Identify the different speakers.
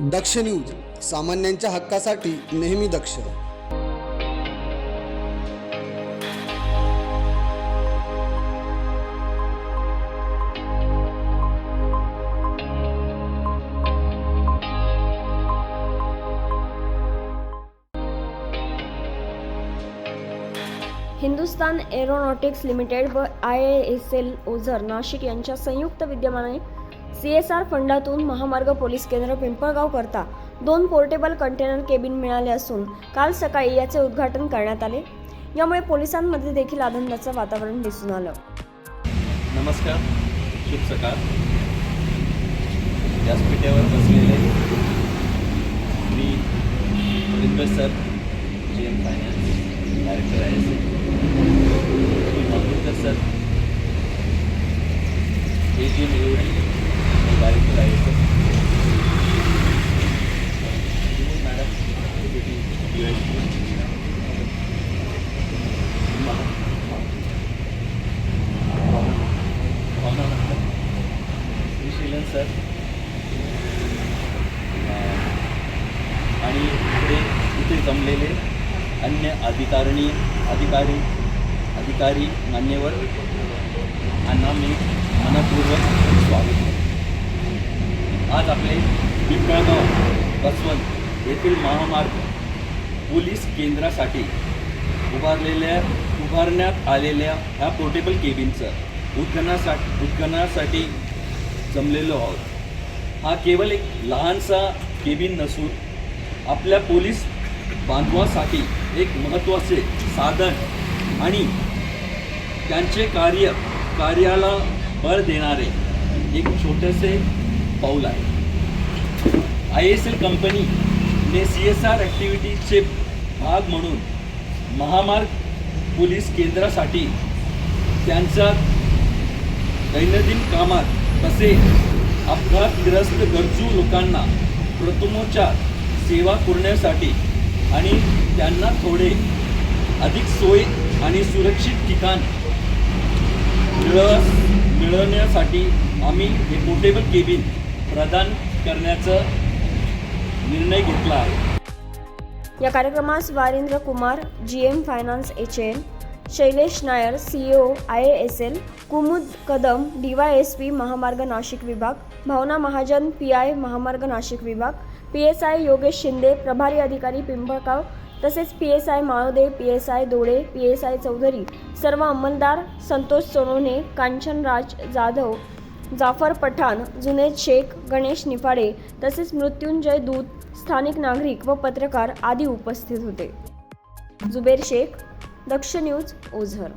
Speaker 1: दक्ष news सामान्यांच्या हक्कासाठी नेहमी दक्ष.
Speaker 2: हिंदुस्तान एरोनॉटिक्स लिमिटेड व I S L Ozar Nashik यांच्या संयुक्त विद्यमाने सी एस आर फंडातून महामार्ग पोलीस केंद्र पिंपळगाव करता दोन पोर्टेबल कंटेनर केबिन मिळाले असून काल सकाळी याचे उद्घाटन करण्यात आले. यामुळे पोलिसांमध्ये देखील आनंदाचं वातावरण दिसून आलं.
Speaker 3: नमस्कार शुभ सकाळ. व्यासपीठावर बसलेले मी Varinder sir G M finance director आहे Shri Maturkar sir A G M director आहे sir madam deputy U S sir. आणि इथे इथे जमलेले अन्य अधिकारिणी अधिकारी अधिकारी मान्यवर यांना मी मनपूर्वक स्वागत आज आपले पिंपळगाव बसवंत येथील महामार्ग पोलीस केंद्रासाठी उभारलेल्या उभारण्यात आलेल्या ह्या पोर्टेबल केबिनचं उत्खननासाठी उत्खननासाठी जमलेलो आहोत. हा केवळ एक लहानसा केबिन नसून आपल्या पोलीस बांधवासाठी एक महत्त्वाचे साधन आणि त्यांचे कार्य कार्याला बळ देणारे एक छोटेसे पाऊल आहे. आय एस एल कंपनीने सी एस आर ॲक्टिव्हिटीजचे भाग म्हणून महामार्ग पोलीस केंद्रासाठी त्यांच्या दैनंदिन कामात तसे अपघातग्रस्त गरजू लोकांना प्रथमोपचार सेवा पुरण्यासाठी आणि त्यांना थोडे अधिक सोय आणि सुरक्षित ठिकाण मिळ मिळवण्यासाठी आम्ही हे पोर्टेबल केबिन प्रदान करण्याचा निर्णय घेतला आहे.
Speaker 2: या कार्यक्रमास Varendra Kumar G M finance H N Shailesh Nair C O I S L Kumud Kadam D Y S P महामार्ग नाशिक विभाग भावना महाजन पी आय महामार्ग नाशिक विभाग P S I Yogesh Shinde प्रभारी अधिकारी पिंपळगाव तसेच P S I Malode P S I Dode P S I Chaudhari सर्व अंमलदार संतोष चोरोणे कांचन राज जाधव जाफर पठाण जुनेद शेख गणेश निफाडे तसेच मृत्युंजय दूत स्थानिक नागरिक व पत्रकार आदी उपस्थित होते. जुबेर शेख दक्ष न्यूज ओझर.